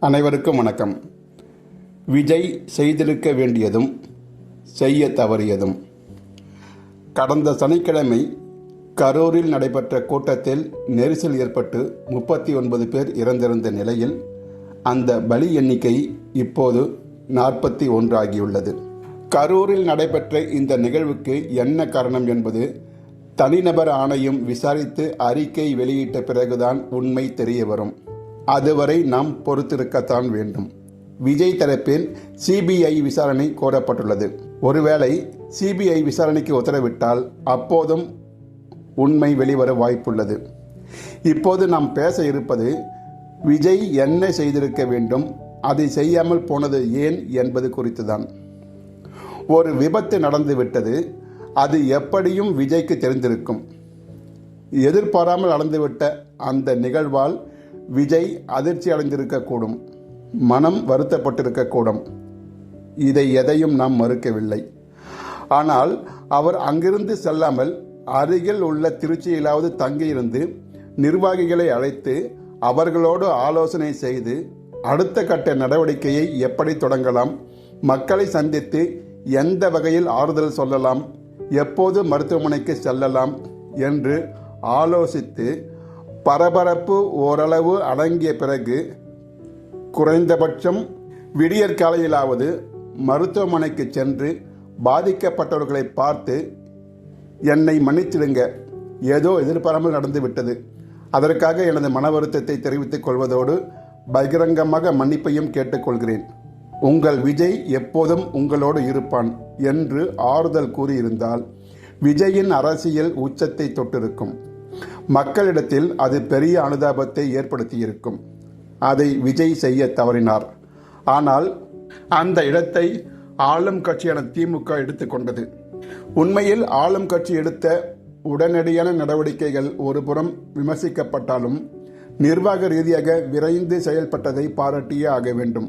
அனைவருக்கும் வணக்கம். விஜய் செய்திருக்க வேண்டியதும் செய்ய தவறியதும். கடந்த சனிக்கிழமை கரூரில் நடைபெற்ற கூட்டத்தில் நெரிசல் ஏற்பட்டு முப்பத்தி ஒன்பது பேர் இறந்திருந்த நிலையில் அந்த பலி எண்ணிக்கை இப்போது நாற்பத்தி ஒன்றாகியுள்ளது கரூரில் நடைபெற்ற இந்த நிகழ்வுக்கு என்ன காரணம் என்பது தனிநபர் ஆணையம் விசாரித்து அறிக்கை வெளியிட்ட பிறகுதான் உண்மை தெரியவரும். அதுவரை நாம் பொறுத்திருக்கத்தான் வேண்டும். விஜய் தரப்பில் சிபிஐ விசாரணை கோரப்பட்டுள்ளது. ஒருவேளை சிபிஐ விசாரணைக்கு உத்தரவிட்டால் அப்போதும் உண்மை வெளிவர வாய்ப்புள்ளது. இப்போது நாம் பேச இருப்பது விஜய் என்ன செய்திருக்க வேண்டும் அதை செய்யாமல் போனது ஏன் என்பது குறித்துதான். ஒரு விபத்து நடந்துவிட்டது அது எப்படியும் விஜய்க்கு தெரிந்திருக்கும். எதிர்பாராமல் நடந்துவிட்ட அந்த நிகழ்வால் விஜய் அதிர்ச்சி அடைந்திருக்கக்கூடும். மனம் வருத்தப்பட்டிருக்கக்கூடும். இதை எதையும் நாம் மறுக்கவில்லை. ஆனால் அவர் அங்கிருந்து செல்லாமல் அருகில் உள்ள திருச்சியிலாவது தங்கியிருந்து நிர்வாகிகளை அழைத்து அவர்களோடு ஆலோசனை செய்து அடுத்த கட்ட நடவடிக்கையை எப்படி தொடங்கலாம் மக்களை சந்தித்து எந்த வகையில் ஆறுதல் சொல்லலாம் எப்போது மருத்துவமனைக்கு செல்லலாம் என்று ஆலோசித்து பரபரப்பு ஓரளவு அடங்கிய பிறகு குறைந்தபட்சம் விடியற்காலையிலாவது மருத்துவமனைக்கு சென்று பாதிக்கப்பட்டவர்களை பார்த்து என்னை மன்னிச்சிடுங்க. ஏதோ எதிர்பாராமல் நடந்து விட்டது. அதற்காக எனது மன வருத்தத்தை தெரிவித்துக் கொள்வதோடு பகிரங்கமாக மன்னிப்பையும் கேட்டுக்கொள்கிறேன். உங்கள் விஜய் எப்போதும் உங்களோடு இருப்பான் என்று ஆறுதல் கூறியிருந்தால் விஜயின் அரசியல் உச்சத்தை தொட்டிருக்கும். மக்களிடத்தில் அது பெரிய அனுதாபத்தை ஏற்படுத்தியிருக்கும். அதை விஜய் செய்ய தவறினார். ஆனால் அந்த இடத்தை ஆளும் கட்சியான திமுக எடுத்துக்கொண்டது உண்மையில் ஆளும் கட்சி எடுத்த உடனடியான நடவடிக்கைகள் ஒருபுறம் விமர்சிக்கப்பட்டாலும் நிர்வாக ரீதியாக விரைந்து செயல்பட்டதை பாராட்டியே ஆக வேண்டும்.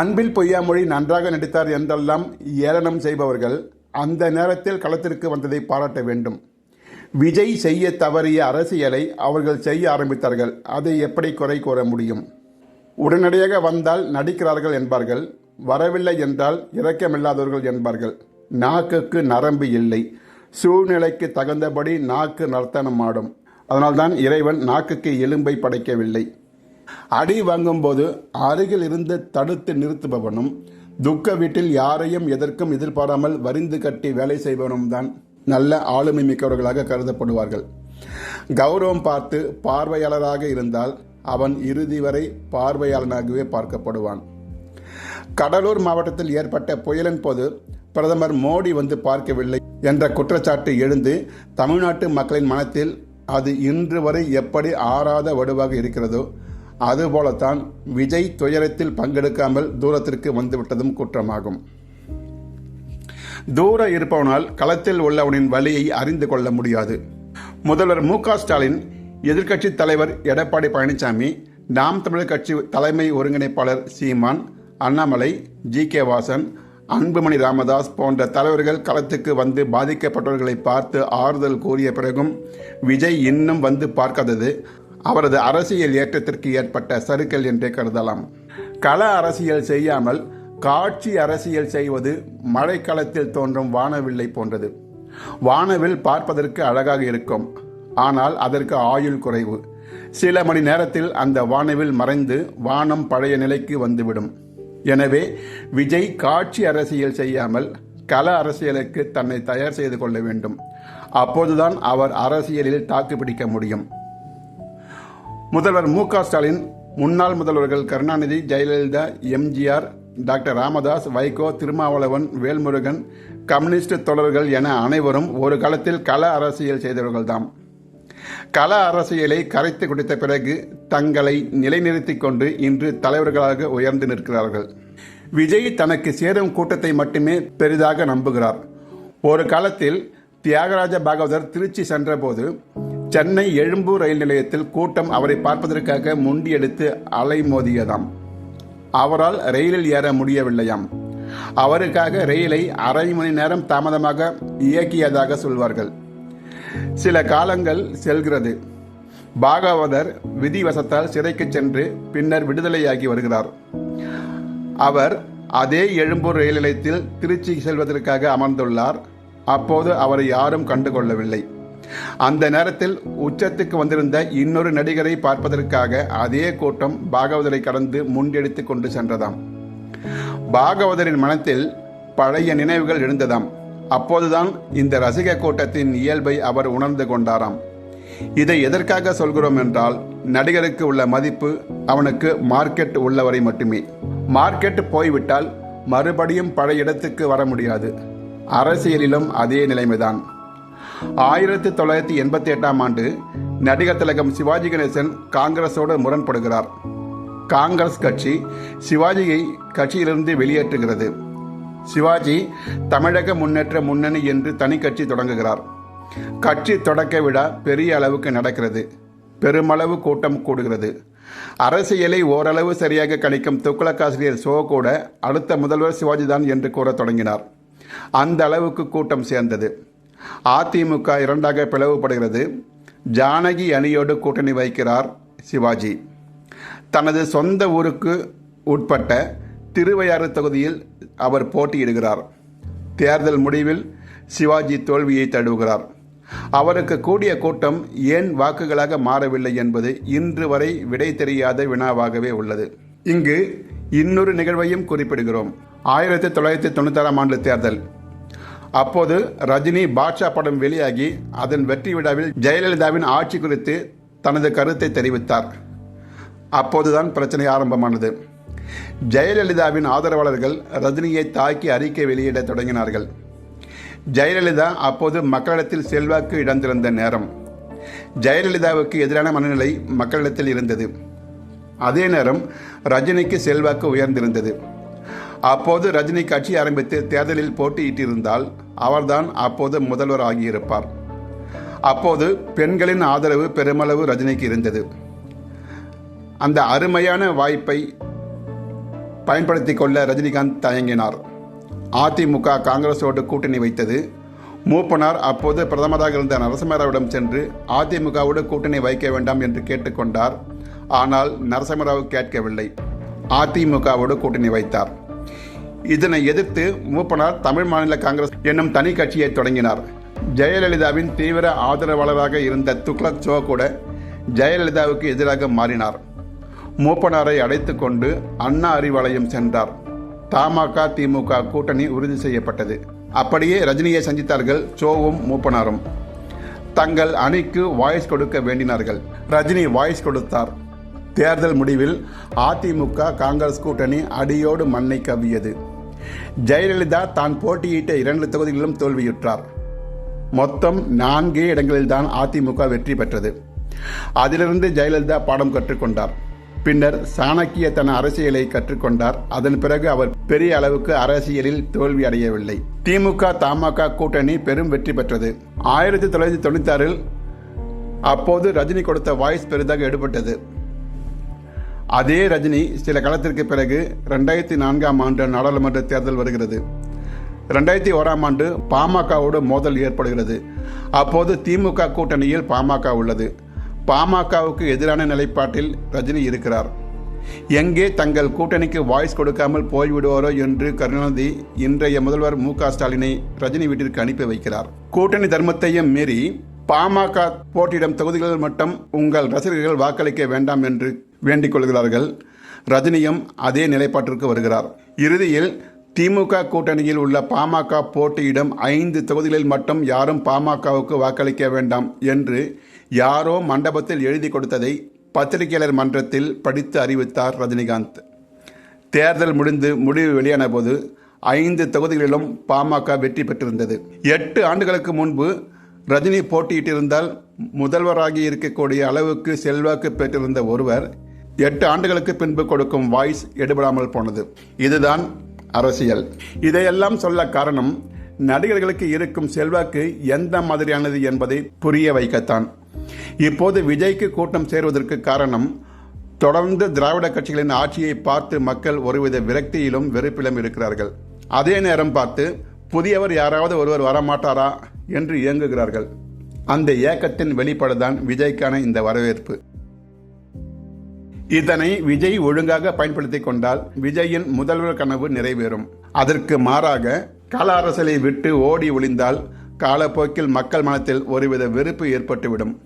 அன்பில் பொய்யாமொழி நன்றாக நடித்தார் என்றெல்லாம் ஏளனம் செய்பவர்கள் அந்த நேரத்தில் களத்திற்கு வந்ததை பாராட்ட வேண்டும். விஜய் செய்ய தவறிய அரசியலை அவர்கள் செய்ய ஆரம்பித்தார்கள். அதை எப்படி குறை கூற முடியும்? உடனடியாக வந்தால் நடிக்கிறார்கள் என்பார்கள். வரவில்லை என்றால் இரக்கமில்லாதவர்கள் என்பார்கள். நாக்குக்கு நரம்பு இல்லை. சூழ்நிலைக்கு தகுந்தபடி நாக்கு நர்த்தனம் ஆடும். அதனால்தான் இறைவன் நாக்குக்கு எலும்பை படைக்கவில்லை. அடி வாங்கும்போது அருகில் இருந்து தடுத்து நிறுத்துபவனும் துக்க வீட்டில் யாரையும் எதற்கும் எதிர்பாராமல் வரிந்து கட்டி வேலை செய்பவனும் தான் நல்ல ஆளுமை மிக்கவர்களாக கருதப்படுவார்கள். கௌரவம் பார்த்து பார்வையாளராக இருந்தால் அவன் இறுதி வரை பார்வையாளனாகவே பார்க்கப்படுவான். கடலூர் மாவட்டத்தில் ஏற்பட்ட புயலின் போது பிரதமர் மோடி வந்து பார்க்கவில்லை என்ற குற்றச்சாட்டு எழுந்து தமிழ்நாட்டு மக்களின் மனத்தில் அது இன்று வரை எப்படி ஆறாத வடுவாக இருக்கிறதோ அதுபோலத்தான் விஜய் துயரத்தில் பங்கெடுக்காமல் தூரத்திற்கு வந்துவிட்டதும் குற்றமாகும். தூர இருப்பவனால் களத்தில் உள்ளவனின் வழியை அறிந்து கொள்ள முடியாது. முதல்வர் மு க ஸ்டாலின் எதிர்க்கட்சி தலைவர் எடப்பாடி பழனிசாமி நாம் தமிழர் கட்சி தலைமை ஒருங்கிணைப்பாளர் சீமான் அண்ணாமலை ஜி கே வாசன் அன்புமணி ராமதாஸ் போன்ற தலைவர்கள் களத்துக்கு வந்து பாதிக்கப்பட்டவர்களை பார்த்து ஆறுதல் கூறிய பிறகும் விஜய் இன்னும் வந்து பார்க்காதது. அவரது அரசியல் ஏற்றத்திற்கு ஏற்பட்ட சறுக்கல் என்றே கருதலாம். கள அரசியல் செய்யாமல் காட்சி அரசியல் செய்வது மழைக்காலத்தில் தோன்றும் வானவில்லை போன்றது. வானவில் பார்ப்பதற்கு அழகாக இருக்கும். ஆனால் அதற்கு ஆயுள் குறைவு. சில மணி நேரத்தில் அந்த வானவில் மறைந்து வானம் பழைய நிலைக்கு வந்துவிடும். எனவே விஜய் காட்சி அரசியல் செய்யாமல் கள அரசியலுக்கு தன்னை தயார் செய்து கொள்ள வேண்டும். அப்போதுதான் அவர் அரசியலில் தாக்கு பிடிக்க முடியும். முதல்வர் மு க ஸ்டாலின் முன்னாள் முதல்வர்கள் கருணாநிதி ஜெயலலிதா எம்ஜிஆர் டாக்டர் ராமதாஸ் வைகோ திருமாவளவன் வேல்முருகன் கம்யூனிஸ்ட் தொடர்கள் என அனைவரும் ஒரு காலத்தில் கள அரசியல் செய்தவர்கள்தாம். கள அரசியலை கரைத்து குடித்த பிறகு தங்களை நிலைநிறுத்திக் கொண்டு இன்று தலைவர்களாக உயர்ந்து நிற்கிறார்கள். விஜய் தனக்கு சேரும் கூட்டத்தை மட்டுமே பெரிதாக நம்புகிறார். ஒரு காலத்தில் தியாகராஜ பாகவதர் திருச்சி சென்றபோது சென்னை எழும்பூர் ரயில் நிலையத்தில் கூட்டம் அவரை பார்ப்பதற்காக முண்டியெடுத்து அலைமோதியதாம். அவரால் ரயிலில் ஏற முடியவில்லையாம். அவருக்காக ரயிலை அரை மணி நேரம் தாமதமாக இயக்கியதாக சொல்வார்கள். சில காலங்கள் செல்கிறது. பாகவதர் விதிவசத்தால் சிறைக்கு சென்று பின்னர் விடுதலையாகி வருகிறார். அவர் அதே எழும்பூர் ரயில் நிலையத்தில் திருச்சி செல்வதற்காக அமர்ந்துள்ளார். அப்போது அவரை யாரும் கண்டுகொள்ளவில்லை. அந்த நேரத்தில் உச்சத்துக்கு வந்திருந்த இன்னொரு நடிகரை பார்ப்பதற்காக அதே கூட்டம் பாகவதரை கடந்து முண்டெடுத்து கொண்டு சென்றதாம். பாகவதரின் மனத்தில் பழைய நினைவுகள் எழுந்ததாம். அப்போதுதான் இந்த ரசிக கூட்டத்தின் இயல்பை அவர் உணர்ந்து கொண்டாராம். இதை எதற்காக சொல்கிறோம் என்றால் நடிகருக்கு உள்ள மதிப்பு அவனுக்கு மார்க்கெட் உள்ளவரை மட்டுமே. மார்க்கெட் போய்விட்டால் மறுபடியும் பழைய இடத்துக்கு வர முடியாது. அரசியலிலும் அதே நிலைமைதான். ஆயிரத்தி தொள்ளாயிரத்தி எண்பத்தி எட்டாம் ஆண்டு நடிகர் திலகம் சிவாஜி கணேசன் காங்கிரஸோடு முரண்படுகிறார். காங்கிரஸ் கட்சி சிவாஜியை கட்சியிலிருந்து வெளியேற்றுகிறது. சிவாஜி தமிழக முன்னேற்ற முன்னணி என்று தனி கட்சி தொடங்குகிறார். கட்சி தொடக்க விழா பெரிய அளவுக்கு நடக்கிறது. பெருமளவு கூட்டம் கூடுகிறது. அரசியலை ஓரளவு சரியாக கணிக்கும் துக்ளக்காசிரியர் சோ கூட அடுத்த முதல்வர் சிவாஜிதான் என்று கூறத் தொடங்கினார். அந்த அளவுக்கு கூட்டம் சேர்ந்தது. அதிமுக இரண்டாக பிளவுபடுகிறது. ஜானகி அணியோடு கூட்டணி வைக்கிறார் சிவாஜி. தனது சொந்த ஊருக்கு உட்பட்ட திருவையாறு தொகுதியில் அவர் போட்டியிடுகிறார். தேர்தல் முடிவில் சிவாஜி தோல்வியை தழுவுகிறார். அவருக்கு கூடிய கூட்டம் ஏன் வாக்குகளாக மாறவில்லை என்பது இன்று வரை விடை தெரியாத வினாவாகவே உள்ளது. இங்கு இன்னொரு நிகழ்வையும் குறிப்பிடுகிறோம். ஆயிரத்தி தொள்ளாயிரத்தி தொண்ணூத்தாறாம் ஆண்டு தேர்தல். அப்போது ரஜினி பாட்ஷா படம் வெளியாகி அதன் வெற்றி விழாவில் ஜெயலலிதாவின் ஆட்சி குறித்து தனது கருத்தை தெரிவித்தார். அப்போதுதான் பிரச்சனை ஆரம்பமானது. ஜெயலலிதாவின் ஆதரவாளர்கள் ரஜினியை தாக்கி அறிக்கை வெளியிட தொடங்கினார்கள். ஜெயலலிதா அப்போது மக்களிடத்தில் செல்வாக்கு இழந்திருந்த நேரம். ஜெயலலிதாவுக்கு எதிரான மனநிலை மக்களிடத்தில் இருந்தது. அதே நேரம் ரஜினிக்கு செல்வாக்கு உயர்ந்திருந்தது. அப்போது ரஜினி கட்சி ஆரம்பித்து தேர்தலில் போட்டியிட்டிருந்தால் அவர்தான் அப்போது முதல்வர் ஆகியிருப்பார் அப்போது பெண்களின் ஆதரவு பெருமளவு ரஜினிக்கு இருந்தது. அந்த அருமையான வாய்ப்பை பயன்படுத்தி கொள்ள ரஜினிகாந்த் தயங்கினார். அதிமுக காங்கிரஸோடு கூட்டணி வைத்தது மூப்பனார் அப்போது பிரதமராக இருந்த நரசிம்மராவிடம் சென்று அதிமுகவோடு கூட்டணி வைக்க வேண்டாம் என்று கேட்டுக்கொண்டார். ஆனால் நரசிம்மராவ் கேட்கவில்லை. அதிமுகவோடு கூட்டணி வைத்தார். இதனை எதிர்த்து மூப்பனார் தமிழ் மாநில காங்கிரஸ் என்னும் தனி கட்சியை தொடங்கினார். ஜெயலலிதாவின் தீவிர ஆதரவாளராக இருந்த துக்ளக் சோ கூட ஜெயலலிதாவுக்கு எதிராக மாறினார். மூப்பனாரை அடைத்து கொண்டு அண்ணா அறிவாலயம் சென்றார். தமாக திமுக கூட்டணி உறுதி செய்யப்பட்டது. அப்படியே ரஜினியை சந்தித்தார்கள் சோவும் மூப்பனாரும். தங்கள் அணிக்கு வாய்ஸ் கொடுக்க வேண்டினார்கள். ரஜினி வாய்ஸ் கொடுத்தார். தேர்தல் முடிவில் அதிமுக காங்கிரஸ் கூட்டணி அடியோடு மண்ணை கவ்வியது. ஜெயலலிதா தான் போட்டியிட்ட இரண்டு தொகுதிகளிலும் தோல்வியுற்றார். மொத்தம் நான்கே இடங்களில்தான் அதிமுக வெற்றி பெற்றது. அதிலிருந்து ஜெயலலிதா பாடம் கற்றுக்கொண்டார். பின்னர் சாணக்கிய தன அரசியலை கற்றுக்கொண்டார். அதன் பிறகு அவர் பெரிய அளவுக்கு அரசியலில் தோல்வி அடையவில்லை. திமுக தமாக கூட்டணி பெரும் வெற்றி பெற்றது. ஆயிரத்தி தொள்ளாயிரத்தி தொண்ணூத்தி ஆறில் அப்போது ரஜினி கொடுத்த வாய்ஸ் பெரிதாக எடுபட்டது. அதே ரஜினி சில காலத்திற்கு பிறகு ரெண்டாயிரத்தி நான்காம் ஆண்டு நாடாளுமன்ற தேர்தல் வருகிறது. ரெண்டாயிரத்தி ஓராம் ஆண்டு பாமகவோடு மோதல் ஏற்படுகிறது. அப்போது திமுக கூட்டணியில் பாமக உள்ளது. பாமகவுக்கு எதிரான நிலைப்பாட்டில் ரஜினி இருக்கிறார். எங்கே தங்கள் கூட்டணிக்கு வாய்ஸ் கொடுக்காமல் போய்விடுவாரோ என்று கருணாநிதி இன்றைய முதல்வர் மு ஸ்டாலினை ரஜினி வீட்டிற்கு அனுப்பி வைக்கிறார். கூட்டணி தர்மத்தையும் மீறி பாமக போட்டியிடும் தொகுதிகளில் மட்டும் உங்கள் ரசிகர்கள் வாக்களிக்க வேண்டாம் என்று வேண்டிக் கொள்கிறார்கள் ரஜினியும் அதே நிலைப்பாட்டிற்கு வருகிறார். இறுதியில் திமுக கூட்டணியில் உள்ள பாமக போட்டியிடும் ஐந்து தொகுதிகளில் மட்டும் யாரும் பாமகவுக்கு வாக்களிக்க வேண்டாம் என்று யாரோ மண்டபத்தில் எழுதி கொடுத்ததை பத்திரிகையாளர் மன்றத்தில் படித்து அறிவித்தார் ரஜினிகாந்த். தேர்தல் முடிந்து முடிவு வெளியான போது ஐந்து தொகுதிகளிலும் பாமக வெற்றி பெற்றிருந்தது. எட்டு ஆண்டுகளுக்கு முன்பு ரஜினி போட்டியிட்டிருந்தால் முதல்வராகி இருக்கக்கூடிய அளவுக்கு செல்வாக்கு பெற்றிருந்த ஒருவர் எட்டு ஆண்டுகளுக்கு பின்பு கொடுக்கும் வாய்ஸ் எடுபடாமல் போனது. இதுதான் அரசியல். இதையெல்லாம் சொல்ல காரணம் நடிகர்களுக்கு இருக்கும் செல்வாக்கு எந்த மாதிரியானது என்பதை புரிய வைக்கத்தான். இப்போது விஜய்க்கு கூட்டம் சேருவதற்கு காரணம் தொடர்ந்து திராவிட கட்சிகளின் ஆட்சியை பார்த்து மக்கள் ஒருவித விரக்தியிலும் வெறுப்பிலும் இருக்கிறார்கள். அதே நேரம் பார்த்து புதியவர் யாராவது ஒருவர் வரமாட்டாரா என்று இயங்குகிறார்கள் அந்த ஏக்கத்தின் வெளிப்பாடுதான் விஜய்க்கான இந்த வரவேற்பு. இதனை விஜய் ஒழுங்காக பயன்படுத்திக் கொண்டால் விஜயின் முதல்வர் கனவு நிறைவேறும். அதற்கு மாறாக கள அரசலை விட்டு ஓடி ஒளிந்தால் காலப்போக்கில் மக்கள் மனத்தில் ஒருவித வெறுப்பு ஏற்பட்டுவிடும்.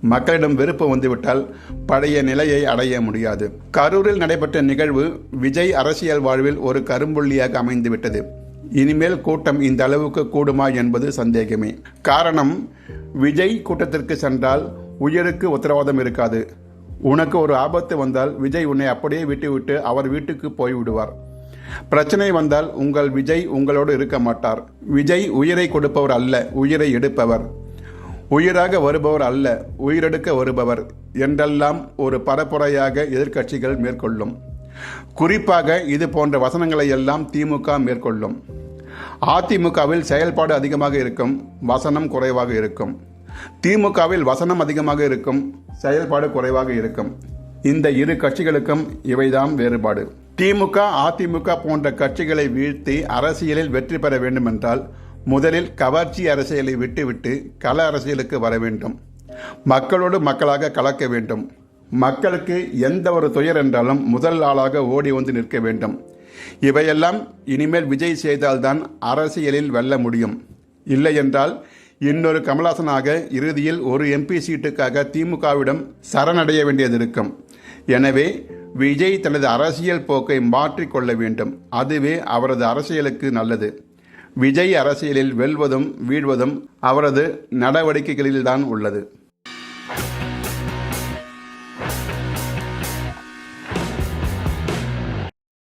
மக்களிடம் வெறுப்பு வந்துவிட்டால் பழைய நிலையை அடைய முடியாது. கரூரில் நடைபெற்ற நிகழ்வு விஜய் அரசியல் வாழ்வில் ஒரு கரும்புள்ளியாக அமைந்துவிட்டது. இனிமேல் கூட்டம் இந்த அளவுக்கு கூடுமா என்பது சந்தேகமே. காரணம் விஜய் கூட்டத்திற்கு சென்றால் உயிருக்கு உத்தரவாதம் இருக்காது. உனக்கு ஒரு ஆபத்து வந்தால் விஜய் உன்னை அப்படியே விட்டுவிட்டு அவர் வீட்டுக்கு போய் விடுவார். பிரச்சனை வந்தால் உங்கள் விஜய் உங்களோடு இருக்க மாட்டார். விஜய் உயிரை கொடுப்பவர் அல்ல உயிரை எடுப்பவர். உயிராக வருபவர் அல்ல உயிரெடுக்க வருபவர் என்றெல்லாம் ஒரு பரப்புரையாக எதிர்க்கட்சிகள் மேற்கொள்ளும். குறிப்பாக இது போன்ற வசனங்களை எல்லாம் திமுக மேற்கொள்ளும். அதிமுகவில் செயல்பாடு அதிகமாக இருக்கும் வசனம் குறைவாக இருக்கும். திமுகவில் வசனம் அதிகமாக இருக்கும் செயல்பாடு குறைவாக இருக்கும். இந்த இரு கட்சிகளுக்கும் இவைதான் வேறுபாடு. திமுக அதிமுக போன்ற கட்சிகளை வீழ்த்தி அரசியலில் வெற்றி பெற வேண்டுமென்றால் முதலில் கவர்ச்சி அரசியலை விட்டுவிட்டு கள அரசியலுக்கு வர வேண்டும். மக்களோடு மக்களாக கலக்க வேண்டும். மக்களுக்கு எந்த ஒரு துயர் என்றாலும் முதல் ஆளாக ஓடி வந்து நிற்க வேண்டும். இவையெல்லாம் இனிமேல் விஜய் செய்தால்தான் அரசியலில் வெல்ல முடியும். இல்லை என்றால் இன்னொரு கமலாசனாக இறுதியில் ஒரு எம்பி சீட்டுக்காக திமுகவிடம் சரணடைய வேண்டியது இருக்கும். எனவே விஜய் தனது அரசியல் போக்கை மாற்றிக்கொள்ள வேண்டும். அதுவே அவரது அரசியலுக்கு நல்லது. விஜய் அரசியலில் வெல்வதும் வீழ்வதும் அவரது நடவடிக்கைகளில்தான் உள்ளது.